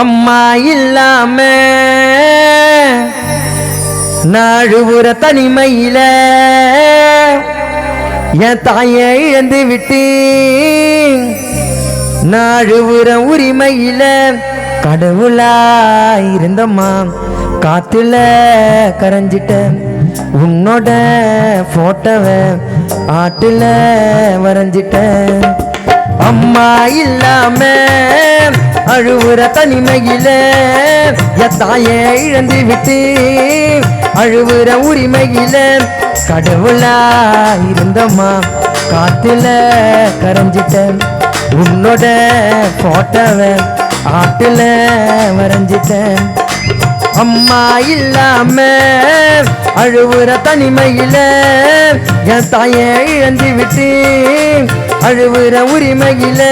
அம்மா இல்லாம நாழுவுற தனிமையில என் தாயை இழந்து விட்டு நாழுவுற உரிமையில கடவுளா இருந்தம்மா. காத்துல கரைஞ்சிட்ட உன்னோட போட்டோவை ஆட்டுல வரைஞ்சிட்டேன் அம்மா இல்லாம அழுவுற தனிமையில எத்தாயே இழந்து விட்டு அழுவுற உரிமையில கடவுளா இருந்தம்மா. காத்துல கரைஞ்சிட்டேன் உன்னோட போட்டோவை ஆட்டுல வரைஞ்சிட்டேன் அம்மா இல்லாம அழுவுற தனிமையில என் தாயை இழந்து விட்டு அழுவுற உரிமையில.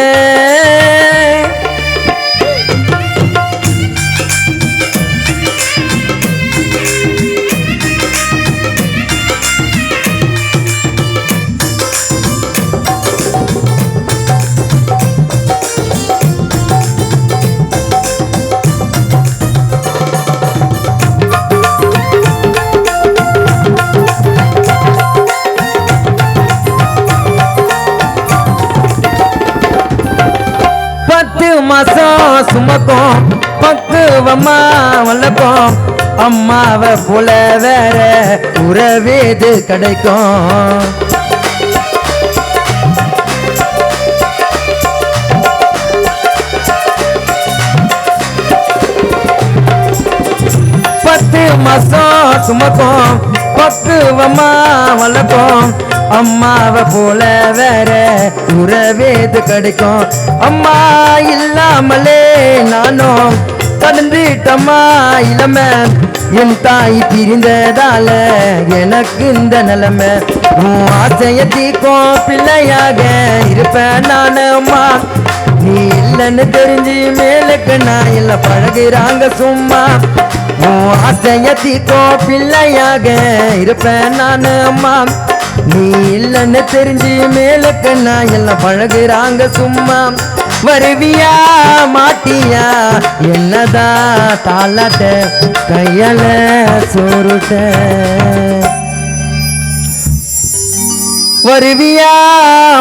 மாசம் சுமக்கும். பக்குவமா வளர்க்கும். அம்மாவை போல வேற உறவேது கிடைக்கும். பத்து மாசம் சுமக்கும். பக்குவமா வளர்க்கும். அம்மாவை போல வேற உறவேது கிடைக்கும். அம்மா இல்லாமலே நானும் தந்துட்டம்மா இளம. என் தாய் பிரிந்ததால எனக்கு இந்த நிலைமை. உன் ஆசைய தீக்கும் பிள்ளையாக இருப்பேன் நானு அம்மா நீ இல்லைன்னு தெரிஞ்சு மேலுக்கு நான் இல்ல பழகுறாங்க சும்மா. உன் ஆசைய தீக்கும் பிள்ளையாக இருப்பேன் நானு அம்மா நீ இல்லைன்னு தெரிஞ்சு மேல நான் எல்லாம் பழகுறாங்க சும்மா. வருவியா மாட்டியா? என்னதான் தாளாட்ட கையால சோறுட்ட? வருவியா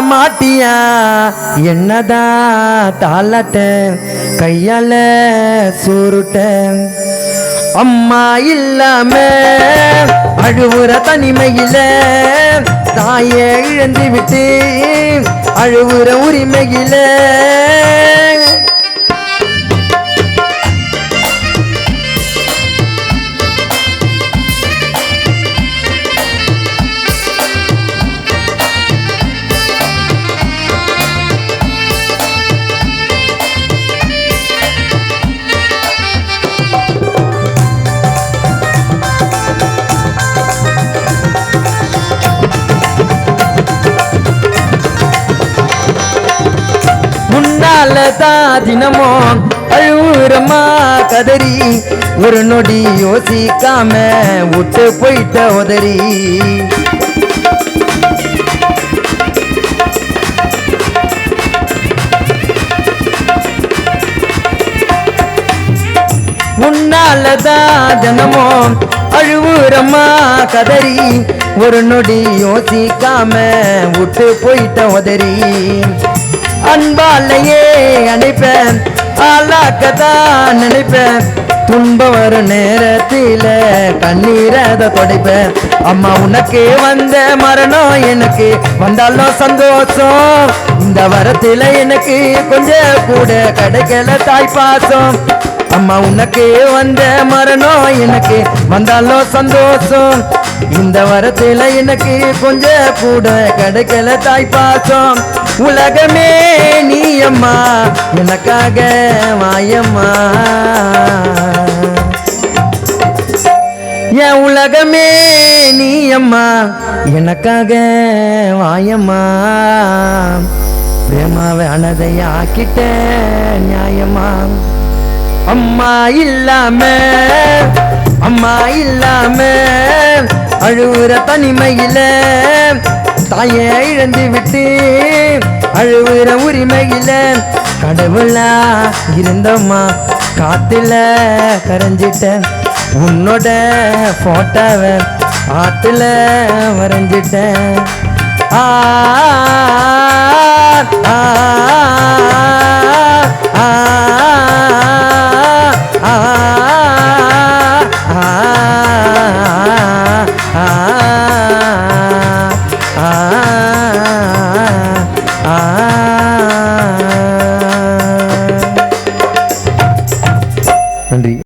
மாட்டியா? என்னதா தாளாட்ட கையால சோறுட்ட? அம்மா இல்லாம அழுவுற தனிமையில தாயை இழந்து விட்டு அழுவுற உரிமையில முன்னால தான் தினமும் அழுவுறமா கதறி ஒரு நொடி யோசிக்காம விட்டு போயிட்ட உதறி. முன்னாலதான் தினமும் அழுவுறமா கதறி ஒரு நொடி யோசிக்காம விட்டு போயிட்ட உதறி. அன்பாலையே அணைப்பேன். ஆளாக்கத்தான் நினைப்பேன். துன்ப வரும் நேரத்தில கண்ணீரத தொடைப்பேன். அம்மா உனக்கு வந்த மரணம் எனக்கு. வந்தாலும் சந்தோஷம். இந்த வரத்தில எனக்கு கொஞ்சம் கூட கிடைக்கல தாய் பாசம் அம்மா உனக்கு வந்த மரணம் எனக்கு. வந்தாலும் சந்தோஷம். இந்த வரத்தில எனக்கு கொஞ்சம் கூட கிடைக்கல தாய் பாசம் உலகமே நீ அம்மா எனக்காக மாயம்மா என் உலகமே நீ அம்மா எனக்காக வாயம்மா. பிரேமாவை அனதைய ஆக்கிட்ட நியாயமா அம்மா இல்லாம அம்மா இல்லாம அழுவுற தனிமையில தாயை இழந்து விட்டேன். அழுவுற உரிமையில கடவுளா இருந்தம்மா. காத்துல கரைஞ்சிட்டேன் உன்னோட போட்டாவை ஆத்துல வரைஞ்சிட்டேன் ஆ.